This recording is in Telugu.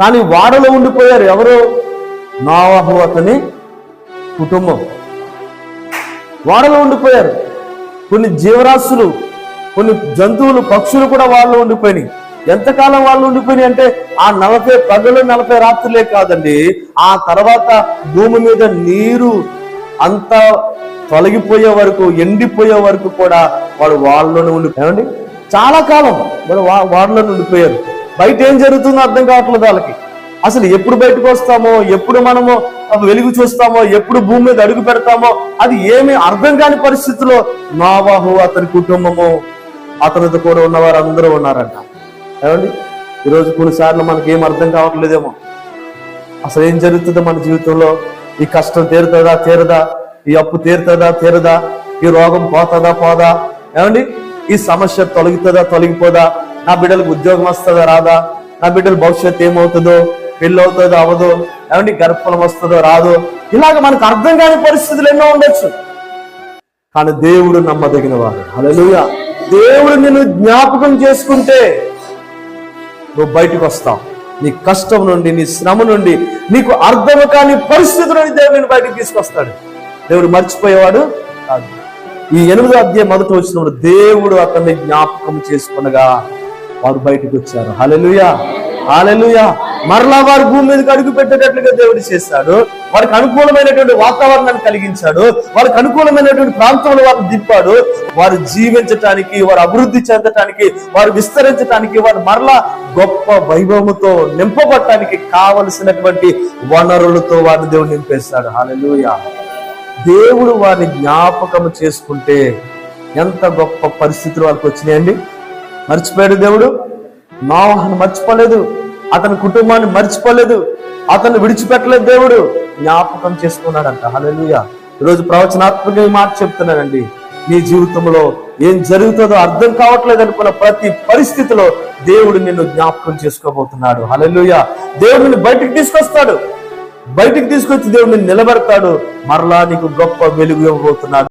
కానీ వాడలో ఉండిపోయారు ఎవరు? నావాహు అతని కుటుంబం. వాడలో ఉండిపోయారు. కొన్ని జీవరాశులు కొన్ని జంతువులు పక్షులు కూడా వాళ్ళు ఉండిపోయినాయి. ఎంతకాలం వాళ్ళు ఉండిపోయినాయి అంటే ఆ నలభై పగలు నలభై రాత్రులే కాదండి. ఆ తర్వాత భూమి మీద నీరు అంత తొలగిపోయే వరకు ఎండిపోయే వరకు కూడా వాడు వాళ్ళలోనే ఉండిపోయాడు. చాలా కాలం వాడు వా వాళ్ళలోనే ఉండిపోయారు. బయట ఏం జరుగుతుందో అర్థం కావట్లేదు వాళ్ళకి. అసలు ఎప్పుడు బయటకు వస్తామో ఎప్పుడు మనము వెలుగు చూస్తామో ఎప్పుడు భూమి మీద అడుగు పెడతామో అది ఏమి అర్థం కాని పరిస్థితిలో నావాహు అతని కుటుంబము అతనితో కూడా ఉన్నవారు అందరూ ఉన్నారంట. ఏమండి? ఈరోజు కొన్నిసార్లు మనకి ఏం అర్థం కావట్లేదేమో. అసలు ఏం జరుగుతుందో మన జీవితంలో? ఈ కష్టం తీరుతుందా తీరదా? ఈ అప్పు తీరుతుందా తీరదా? ఈ రోగం పోతుందా పోదా? ఏమండి? ఈ సమస్య తొలగుతుందా తొలగిపోదా? నా బిడ్డలకు ఉద్యోగం వస్తుందో రాదా? నా బిడ్డల భవిష్యత్తు ఏమవుతుందో పెళ్ళి అవుతుందో అవదో ఏమండి గర్భఫలం వస్తుందో రాదో? ఇలాగ మనకు అర్థం కాని పరిస్థితులు ఎన్నో ఉండొచ్చు. కానీ దేవుడు నమ్మదగిన వాడు. అలలుగా దేవుడు నిన్ను జ్ఞాపకం చేసుకుంటే నువ్వు బయటకు వస్తావు. నీ కష్టం నుండి నీ శ్రమ నుండి నీకు అర్థం కాని పరిస్థితి నుండి దేవుడు బయటకు తీసుకొస్తాడు. దేవుడు మర్చిపోయేవాడు కాదు. ఈ ఎనిమిదో అధ్యాయం మొదట వచ్చినప్పుడు దేవుడు అతన్ని జ్ఞాపకం చేసుకునగా వారు బయటకు వచ్చారు. హలలుయా హల్లెలూయా. మరలా వారు భూమి మీదకి అడుగు పెట్టేటట్లుగా దేవుడు చేశాడు. వారికి అనుకూలమైనటువంటి వాతావరణాన్ని కలిగించాడు. వారికి అనుకూలమైనటువంటి ప్రాంతంలో వారు దింపాడు. వారు జీవించటానికి వారు అభివృద్ధి చెందటానికి వారు విస్తరించటానికి వారు మరలా గొప్ప వైభవముతో నింపబడటానికి కావలసినటువంటి వనరులతో వారిని దేవుడు నింపేస్తాడు హల్లెలూయా. దేవుడు వారిని జ్ఞాపకం చేసుకుంటే ఎంత గొప్ప పరిస్థితులు వాళ్ళకి వచ్చినాయండి? మర్చిపోయాడు దేవుడు? నోహను మర్చిపోలేదు. అతని కుటుంబాన్ని మర్చిపోలేదు. అతన్ని విడిచిపెట్టలేదు దేవుడు. జ్ఞాపకం చేసుకున్నాడంట. హల్లెలూయా. ఈరోజు ప్రవచనాత్మక మాట చెప్తున్నానండి నీ జీవితంలో ఏం జరుగుతుందో అర్థం కావట్లేదు అనుకున్న ప్రతి పరిస్థితిలో దేవుడు నిన్ను జ్ఞాపకం చేసుకోబోతున్నాడు. హల్లెలూయా. దేవుడు నిన్ను బయటికి తీసుకొస్తాడు. బయటికి తీసుకొచ్చి దేవుడు నిలబడతాడు నిలబెడతాడు. మరలా నీకు గొప్ప వెలుగు ఇవ్వబోతున్నాడు.